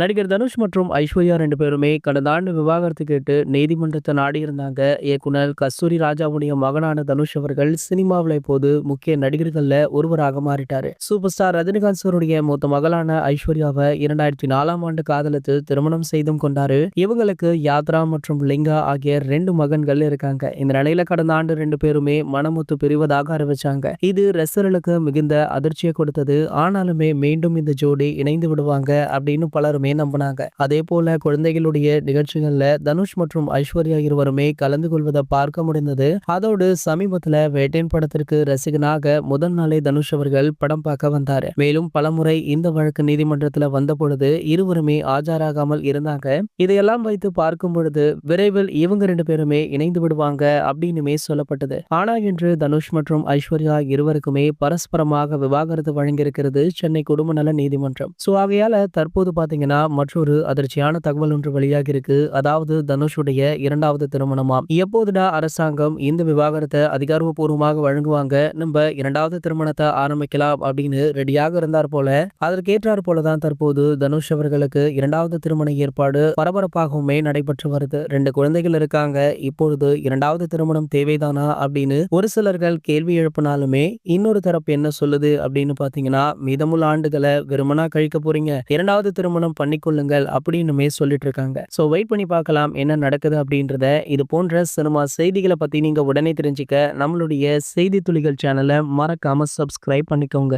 நடிகர் தனுஷ் மற்றும் ஐஸ்வர்யா ரெண்டு பேருமே கடந்த ஆண்டு விவாகரத்து கேட்டு நீதிமன்றத்தை நாடியிருந்தாங்க. இயக்குனர் கஸ்தூரி ராஜாவுடைய மகனான தனுஷ் அவர்கள் சினிமாவில் இப்போது முக்கிய நடிகர்கள்ல ஒருவராக மாறிட்டாரு. சூப்பர் ஸ்டார் ரஜினிகாந்த் சாருடைய மூத்த மகளான ஐஸ்வர்யாவை இரண்டாயிரத்தி நாலாம் ஆண்டு காதலித்து திருமணம் செய்தும் கொண்டாரு. இவங்களுக்கு யாத்ரா மற்றும் லிங்கா ஆகிய ரெண்டு மகன்கள் இருக்காங்க. இந்த நிலையில கடந்த ஆண்டு ரெண்டு பேருமே மனமுத்து பிரிவதாக அறிவிச்சாங்க. இது ரசிகர்களுக்கு மிகுந்த அதிர்ச்சியை கொடுத்தது. ஆனாலுமே மீண்டும் இந்த ஜோடி இணைந்து விடுவாங்க அப்படின்னு பலரும் எல்லாருமே நம்பினாங்க. அதே போல குழந்தைகளுடைய நிகழ்ச்சிகள்ல தனுஷ் மற்றும் ஐஸ்வர்யா இருவருமே கலந்து கொள்வதை பார்க்க முடிந்தது. அதோடு சமீபத்துல வேட்டையின் படத்திற்கு ரசிகனாக முதல் நாளே தனுஷ் அவர்கள் படம் பார்க்க வந்தார். மேலும் பலமுறை இந்த வழக்கு நீதிமன்றத்துல வந்த பொழுது இருவருமே ஆஜராகாமல் இருந்தாங்க. இதையெல்லாம் வைத்து பார்க்கும் பொழுது விரைவில் இவங்க ரெண்டு பேருமே இணைந்து விடுவாங்க அப்படின்னுமே சொல்லப்பட்டது. ஆனா இன்று தனுஷ் மற்றும் ஐஸ்வர்யா இருவருக்குமே பரஸ்பரமாக விவாகரத்து வழங்கியிருக்கிறது சென்னை குடும்ப நல நீதிமன்றம். சோ ஆகையால தற்போது பாத்தீங்கன்னா மற்றொரு அதிர்ச்சியான தகவல் ஒன்று வெளியாகி இருக்கு. அதாவது தனுஷுடைய இரண்டாவது திருமணமாம். எப்போதுடா அரசாங்கம் இந்த விவாகரத்தை அதிகாரப்பூர்வமாக வழங்குவாங்க? நம்ம இரண்டாவது திருமணத்தை ஆரம்பிக்கலாம் அப்படின்னு ரெடியாக இருந்தார் போல. அதற்கேற்றார் போலதான் தற்போது தனுஷ் அவர்களுக்கு இரண்டாவது திருமண ஏற்பாடு பரபரப்பாகவுமே நடைபெற்று வருது. ரெண்டு குழந்தைகள் இருக்காங்க. இப்பொழுது இரண்டாவது திருமணம் தேவைதானா அப்படின்னு ஒரு சிலர்கள் கேள்வி எழுப்பினாலுமே இன்னொரு தரப்பு என்ன சொல்லுது அப்படின்னு பாத்தீங்கன்னா மீதமுள்ள ஆண்டுகளை வெறுமனா கழிக்க போறீங்க. இரண்டாவது திருமணம் பண்ணிக்கொள்ளுங்கள் அப்படின்னுமே சொல்லிட்டு இருக்காங்க ஸோ வெயிட் பண்ணி பார்க்கலாம் என்ன நடக்குது அப்படின்றத. இது போன்ற சினிமா செய்திகளை பற்றி நீங்கள் உடனே தெரிஞ்சுக்க நம்மளுடைய செய்தி துளிகள் சேனலை மறக்காமல் சப்ஸ்கிரைப் பண்ணிக்கோங்க.